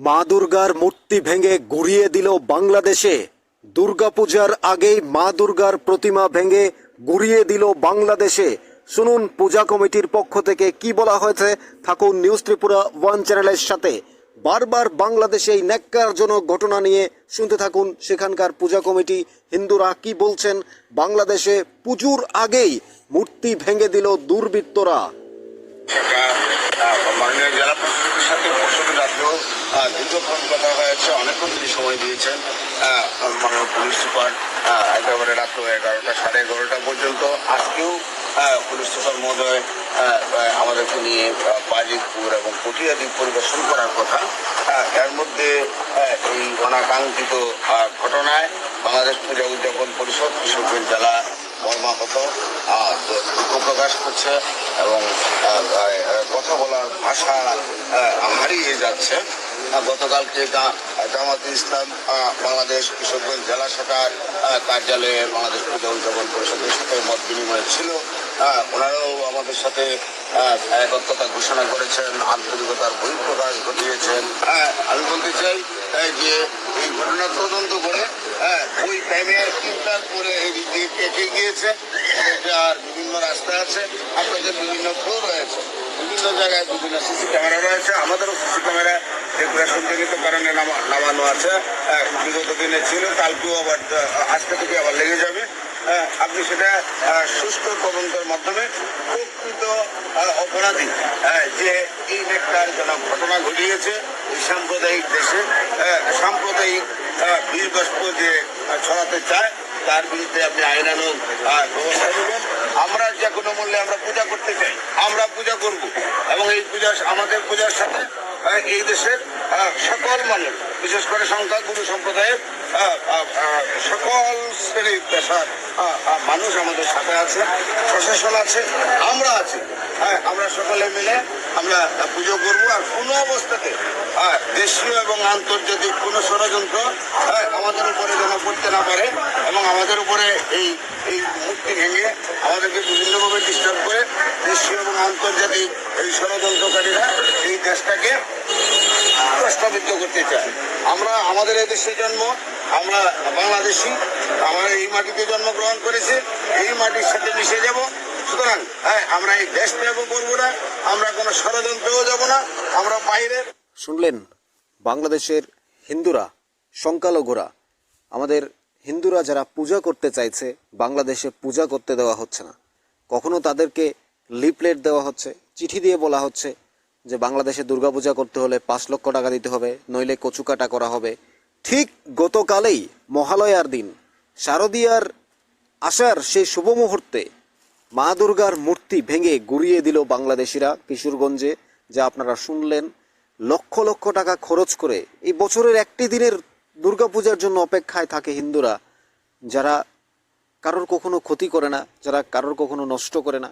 মা দুর্গার মূর্তি ভেঙে গুড়িয়ে দিল বাংলাদেশে। দুর্গাপূজার আগেই মা দুর্গার প্রতিমা ভেঙে গুড়িয়ে দিল বাংলাদেশে। শুনুন পূজা কমিটির পক্ষ থেকে কি বলা হয়েছে থাকুন নিউজ ত্রিপুরা ওয়ান চ্যানেলের সাথে। বারবার বাংলাদেশে এই ন্যাক্কারজনক ঘটনা নিয়ে শুনতে থাকুন সেখানকার পূজা কমিটি। হিন্দুরা কি বলছেন? বাংলাদেশে পুজোর আগেই মূর্তি ভেঙে দিল দুর্বৃত্তরা। জেলা সাথে দীর্ঘক্ষণ কথা হয়েছে, অনেকক্ষণ তিনি সময় দিয়েছেন। মাননীয় পুলিশ সুপার একেবারে রাত্র এগারোটা, সাড়ে এগারোটা পর্যন্ত। আজকেও পুলিশ সুপার মহোদয় আমাদেরকে নিয়ে বাজিতপুর এবং পটিয়াদি পরিদর্শন করার কথা। এর মধ্যে এই অনাকাঙ্ক্ষিত ঘটনায় বাংলাদেশ পূজা উদযাপন পরিষদ কৃষকের জেলা মর্মাহত দুঃখ প্রকাশ করছে এবং কথা বলার ভাষা হারিয়ে যাচ্ছে। গতকালকে জামাত ইসলাম বাংলাদেশ কৃষকগঞ্জ জেলা শাখার কার্যালয়ে বাংলাদেশ পূজা উদযাপন পরিষদের সাথে মত বিনিময় ছিল। ওনারাও আমাদের সাথে একত্রতা ঘোষণা করেছেন, আন্তরিকতার বহিঃপ্রকাশ ঘটিয়েছেন। আমি বলতে চাই যে এই ঘটনা তদন্ত করে ওই টাইমে চিন্তার করে এই যে কেটে গিয়েছে এটার বিভিন্ন রাস্তা আছে, আপনাদের বিভিন্ন ফ্লোর রয়েছে। বিভিন্ন জায়গায় বিভিন্ন সিসি ক্যামেরা রয়েছে, আমাদেরও সিসি ক্যামেরা ডেকোরেশন জনিত কারণে নামানো আছে। বিগত দিনে ছিল, কালকেও আবার আজকে থেকে আবার লেগে যাবে। আপনি সেটা সুষ্ঠু তদন্তের মাধ্যমে প্রকৃত অপরাধী যে এই নেকটারজনক ঘটনা ঘটিয়েছে, এই সাম্প্রদায়িক দেশে সাম্প্রদায়িক বীরবাষ্প যে ছড়াতে চায়, তার বিরুদ্ধে আপনি আইনানুগ ব্যবস্থা নেবেন। আমরা যে কোনো মূল্যে আমরা পূজা করতে চাই, আমরা পূজা করব। এবং এই পূজা, আমাদের পূজার সাথে এই দেশের সকল মানুষ বিশেষ করে সংখ্যাগুরু সম্প্রদায়ের আহ, সকল শ্রেণির পেশার মানুষ আমাদের সাথে আছে প্রশাসন আছে আমরা আছি হ্যাঁ আমরা সকলে মিলে আমরা পুজো করব। আর কোনো অবস্থাতে হ্যাঁ, দেশীয় এবং আন্তর্জাতিক কোনো ষড়যন্ত্র হ্যাঁ, আমাদের উপরে যেন করতে না পারে এবং আমাদের উপরে এই এই মূর্তি ভেঙে আমাদেরকে বিভিন্নভাবে ডিস্টার্ব করে দেশীয় এবং আন্তর্জাতিক এই ষড়যন্ত্রকারীরা এই দেশটাকে প্রস্তাবিত করতে চায়। আমরা আমাদের এই দেশে জন্ম, আমরা বাংলাদেশি, আমরা এই মাটিতে জন্মগ্রহণ করেছি, এই মাটির সাথে মিশে যাব। সুতরাং হ্যাঁ আমরা এই দেশ ত্যাগও করব না, আমরা কোনো ষড়যন্ত্রেও যাব না, আমরা বাইরের শুনলেন বাংলাদেশের হিন্দুরা, সংখ্যালঘুরা। আমাদের হিন্দুরা যারা পূজা করতে চাইছে, বাংলাদেশে পূজা করতে দেওয়া হচ্ছে না। কখনো তাদেরকে লিপলেট দেওয়া হচ্ছে। চিঠি দিয়ে বলা হচ্ছে যে বাংলাদেশে দুর্গাপূজা করতে হলে পাঁচ লক্ষ টাকা দিতে হবে, নইলে কচুকাটা করা হবে। ঠিক গতকালেই মহালয়ার দিন, শারদীয়ার আসার সেই শুভ মুহূর্তে মা দুর্গার মূর্তি ভেঙে গুড়িয়ে দিল বাংলাদেশিরা কিশোরগঞ্জে, যা আপনারা শুনলেন। লক্ষ লক্ষ টাকা খরচ করে এই বছরের একটি দিনের দুর্গাপূজার জন্য অপেক্ষায় থাকে হিন্দুরা, যারা কারোর কখনো ক্ষতি করে না, যারা কারোর কখনো নষ্ট করে না।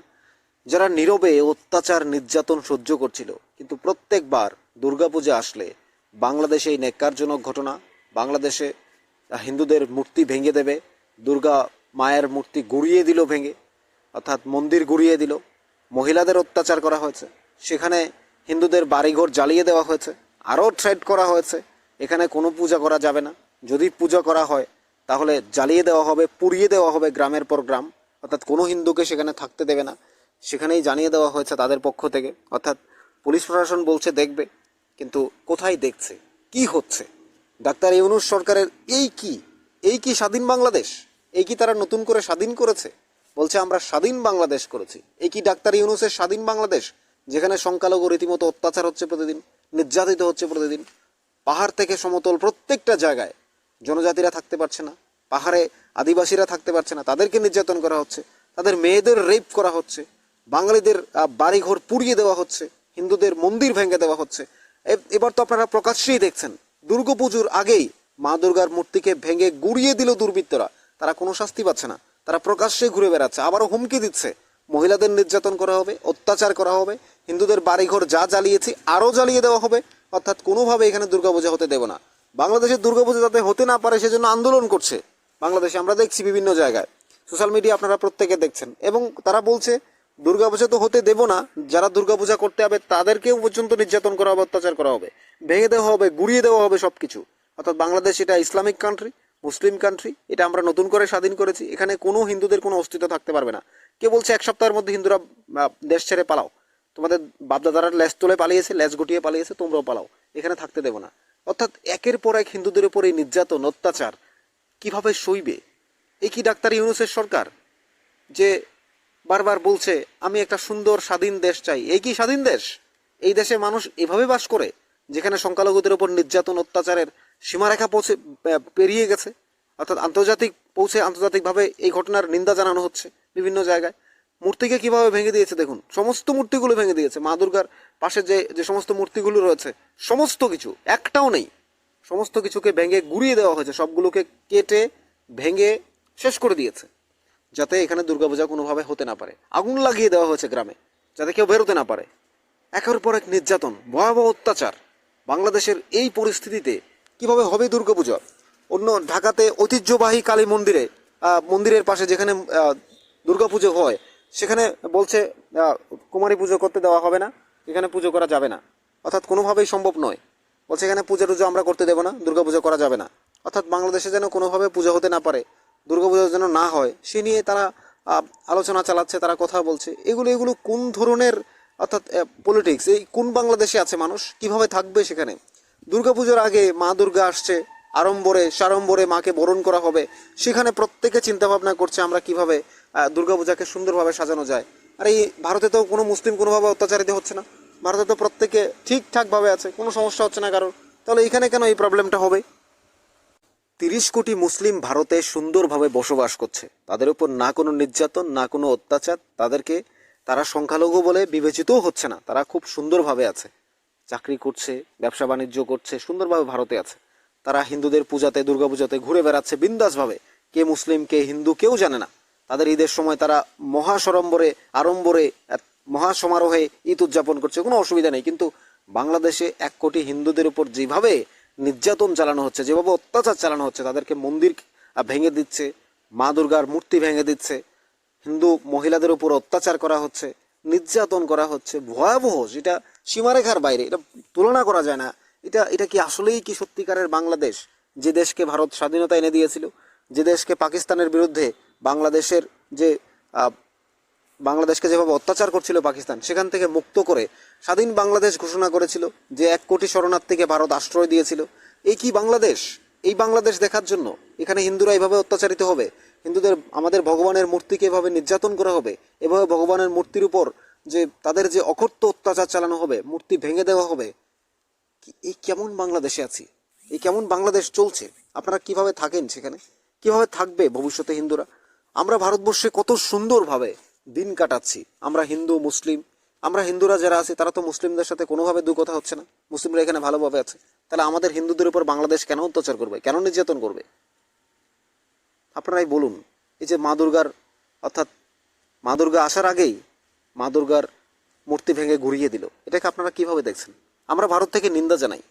যারা নীরবে অত্যাচার, নির্যাতন সহ্য করছিল। কিন্তু প্রত্যেকবার দুর্গাপূজা আসলে বাংলাদেশে এই ন্যাক্কারজনক ঘটনা, বাংলাদেশে হিন্দুদের মূর্তি ভেঙে দেবে, দুর্গা মায়ের মূর্তি গুড়িয়ে দিল ভেঙে, অর্থাৎ মন্দির গুড়িয়ে দিল, মহিলাদের অত্যাচার করা হয়েছে, সেখানে হিন্দুদের বাড়িঘর জ্বালিয়ে দেওয়া হয়েছে, আরও থ্রেড করা হয়েছে, এখানে কোনো পূজা করা যাবে না। যদি পূজা করা হয়, তাহলে জ্বালিয়ে দেওয়া হবে, পুড়িয়ে দেওয়া হবে গ্রামের পর গ্রাম, অর্থাৎ কোনো হিন্দুকে সেখানে থাকতে দেবে না। সেখানেই জানিয়ে দেওয়া হয়েছে তাদের পক্ষ থেকে। অর্থাৎ পুলিশ প্রশাসন বলছে, দেখবে। কিন্তু কোথায় দেখছে? কি হচ্ছে? ডাক্তার ইউনুস সরকারের এই কি? এই কি স্বাধীন বাংলাদেশ? এই কি তারা নতুন করে স্বাধীন করেছে? বলছে, আমরা স্বাধীন বাংলাদেশ করেছি। এই কি ডাক্তার ইউনুসের স্বাধীন বাংলাদেশ? যেখানে সংখ্যালঘু রীতিমতো অত্যাচার হচ্ছে প্রতিদিন, নির্যাতিত হচ্ছে প্রতিদিন। পাহাড় থেকে সমতল প্রত্যেকটা জায়গায় জনজাতিরা থাকতে পারছে না, পাহাড়ে আদিবাসীরা থাকতে পারছে না, তাদেরকে নির্যাতন করা হচ্ছে, তাদের মেয়েদের রেপ করা হচ্ছে। বাঙালিদের বাড়িঘর পুড়িয়ে দেওয়া হচ্ছে, হিন্দুদের মন্দির ভেঙে দেওয়া হচ্ছে। এবার তো আপনারা প্রকাশ্যেই দেখছেন দুর্গাপুজোর আগেই মা দুর্গার মূর্তিকে ভেঙে গুড়িয়ে দিল দুর্বৃত্তরা। তারা কোনো শাস্তি পাচ্ছে না, তারা প্রকাশ্যে ঘুরে বেড়াচ্ছে, আবারও হুমকি দিচ্ছে। মহিলাদের নির্যাতন করা হবে, অত্যাচার করা হবে, হিন্দুদের বাড়িঘর যা জ্বালিয়েছি আরও জ্বালিয়ে দেওয়া হবে, অর্থাৎ কোনোভাবে এখানে দুর্গাপূজা হতে দেব না। বাংলাদেশের দুর্গাপূজা যাতে হতে না পারে সেজন্য আন্দোলন করছে। বাংলাদেশে আমরা দেখছি বিভিন্ন জায়গায়, সোশ্যাল মিডিয়া আপনারা প্রত্যেকে দেখছেন, এবং তারা বলছে দুর্গাপূজা তো হতে দেব না। যারা দুর্গাপূজা করতে হবে, তাদেরকেও পর্যন্ত নির্যাতন করা হবে, অত্যাচার করা হবে। ভেঙে দেওয়া হবে, গুড়িয়ে দেওয়া হবে সব কিছু অর্থাৎ বাংলাদেশ এটা ইসলামিক কান্ট্রি মুসলিম কান্ট্রি এটা আমরা নতুন করে স্বাধীন করেছি। এখানে কোনো হিন্দুদের কোনো অস্তিত্ব থাকতে পারবে না। কে বলছে এক সপ্তাহের মধ্যে হিন্দুরা দেশ ছেড়ে পালাও। তোমাদের বাপদাদারা ল্যাস তুলে পালিয়েছে ল্যাস গুটিয়ে পালিয়েছে, তোমরাও পালাও। এখানে থাকতে দেবো না। অর্থাৎ একের পর এক হিন্দুদের উপর এই নির্যাতন, অত্যাচার কীভাবে সইবে? এই কি ডাক্তার ইউনুসের সরকার? যে বারবার বলছে, আমি একটা সুন্দর, স্বাধীন দেশ চাই। এই কি স্বাধীন দেশ? এই দেশে মানুষ এভাবে বাস করে, যেখানে সংখ্যালঘুদের উপর নির্যাতন, অত্যাচারের সীমারেখা পৌঁছে পেরিয়ে গেছে? অর্থাৎ আন্তর্জাতিক পৌঁছে আন্তর্জাতিকভাবে এই ঘটনার নিন্দা জানানো হচ্ছে বিভিন্ন জায়গায়। মূর্তিকে কীভাবে ভেঙে দিয়েছে দেখুন। সমস্ত মূর্তিগুলো ভেঙে দিয়েছে। মা দুর্গার পাশে যে যে সমস্ত মূর্তিগুলো রয়েছে, সমস্ত কিছু, একটাও নেই। সমস্ত কিছুকে ভেঙে গুড়িয়ে দেওয়া হয়েছে। সবগুলোকে কেটে ভেঙে শেষ করে দিয়েছে। যাতে এখানে দুর্গাপূজা কোনোভাবে হতে না পারে। আগুন লাগিয়ে দেওয়া হয়েছে গ্রামে, যাতে কেউ বেরোতে না পারে। একের পর এক নির্যাতন, ভয়াবহ অত্যাচার। বাংলাদেশের এই পরিস্থিতিতে কীভাবে হবে দুর্গাপূজা? অন্য ঢাকাতে ঐতিহ্যবাহী কালী মন্দিরে মন্দিরের পাশে যেখানে দুর্গাপুজো হয়, সেখানে বলছে কুমারী পুজো করতে দেওয়া হবে না, এখানে পুজো করা যাবে না। অর্থাৎ কোনোভাবেই সম্ভব নয়। বলছে এখানে পুজো টুজো আমরা করতে দেবো না, দুর্গাপুজো করা যাবে না। অর্থাৎ বাংলাদেশে যেন কোনোভাবে পুজো হতে না পারে দুর্গাপুজো যেন না হয়, সে নিয়ে তারা আলোচনা চালাচ্ছে, তারা কথা বলছে। এগুলো এগুলো কোন ধরনের, অর্থাৎ পলিটিক্স এই কোন বাংলাদেশে আছে মানুষ, কীভাবে থাকবে সেখানে? দুর্গাপুজোর আগে মা দুর্গা আসছে, আড়ম্বরে, সাড়ম্বরে মাকে বরণ করা হবে, সেখানে প্রত্যেকে চিন্তা ভাবনা করছে আমরা কীভাবে দুর্গাপূজাকে সুন্দরভাবে সাজানো যায়। আর, এই ভারতে তো কোনো মুসলিম কোনোভাবে অত্যাচারিত হচ্ছে না। ভারতে তো প্রত্যেকে ঠিকঠাকভাবে আছে, কোনো সমস্যা হচ্ছে না কারোর। তাহলে এখানে কেন এই প্রবলেমটা হবে? তিরিশ কোটি মুসলিম ভারতে সুন্দরভাবে বসবাস করছে। তাদের উপর না কোনো নির্যাতন, না কোনো অত্যাচার, তাদেরকে তারা সংখ্যালঘু বলে বিবেচিতও হচ্ছে না। তারা খুব সুন্দরভাবে আছে। চাকরি করছে, ব্যবসা বাণিজ্য করছে, সুন্দরভাবে ভারতে আছে। তারা হিন্দুদের পূজাতে, দুর্গাপূজাতে ঘুরে বেড়াচ্ছে বিন্দাসভাবে। কে মুসলিম, কে হিন্দু কেউ জানে না। তাদের ঈদের সময় তারা মহাসড়ম্বরে, আড়ম্বরে মহাসমারোহে ঈদ উদযাপন করছে। কোনো অসুবিধা নেই। কিন্তু বাংলাদেশে এক কোটি হিন্দুদের উপর যেভাবে নির্যাতন চালানো হচ্ছে, যেভাবে অত্যাচার চালানো হচ্ছে, তাদেরকে মন্দির ভেঙে দিচ্ছে, মা দুর্গার মূর্তি ভেঙে দিচ্ছে, হিন্দু মহিলাদের উপর অত্যাচার করা হচ্ছে, নির্যাতন করা হচ্ছে, ভয়াবহ, যেটা সীমারেখার বাইরে, এটা তুলনা করা যায় না। এটা এটা কি আসলেই কি সত্যিকারের বাংলাদেশ? যে দেশকে ভারত স্বাধীনতা এনে দিয়েছিল, যে দেশকে পাকিস্তানের বিরুদ্ধে বাংলাদেশের যে বাংলাদেশকে যেভাবে অত্যাচার করছিল পাকিস্তান, সেখান থেকে মুক্ত করে স্বাধীন বাংলাদেশ ঘোষণা করেছিল যে এক কোটি শরণার্থীকে ভারত আশ্রয় দিয়েছিল। এই কি বাংলাদেশ? এই বাংলাদেশ দেখার জন্য এখানে হিন্দুরা এভাবে অত্যাচারিত হবে? হিন্দুদের, আমাদের ভগবানের মূর্তিকে এভাবে নির্যাতন করা হবে? এভাবে ভগবানের মূর্তির উপর যে তাদের যে অকথ্য অত্যাচার চালানো হবে, মূর্তি ভেঙে দেওয়া হবে? এই কেমন বাংলাদেশে আছি? এই কেমন বাংলাদেশ চলছে? আপনারা কীভাবে থাকেন সেখানে? কীভাবে থাকবে ভবিষ্যতে হিন্দুরা? আমরা ভারতবর্ষে কত সুন্দরভাবে দিন কাটাচ্ছি। আমরা হিন্দু, মুসলিম, আমরা হিন্দুরা যারা আছি, তারা তো মুসলিমদের সাথে কোনোভাবে দু কথা হচ্ছে না। মুসলিমরা এখানে ভালোভাবে আছে। তাহলে আমাদের হিন্দুদের উপর বাংলাদেশ কেন অত্যাচার করবে? কেন নির্যাতন করবে? আপনারাই বলুন। এই যে মা দুর্গার, অর্থাৎ মা দুর্গা আসার আগেই মা দুর্গার মূর্তি ভেঙে ঘুরিয়ে দিল। এটাকে আপনারা কীভাবে দেখছেন? আমরা ভারত থেকে নিন্দা জানাই।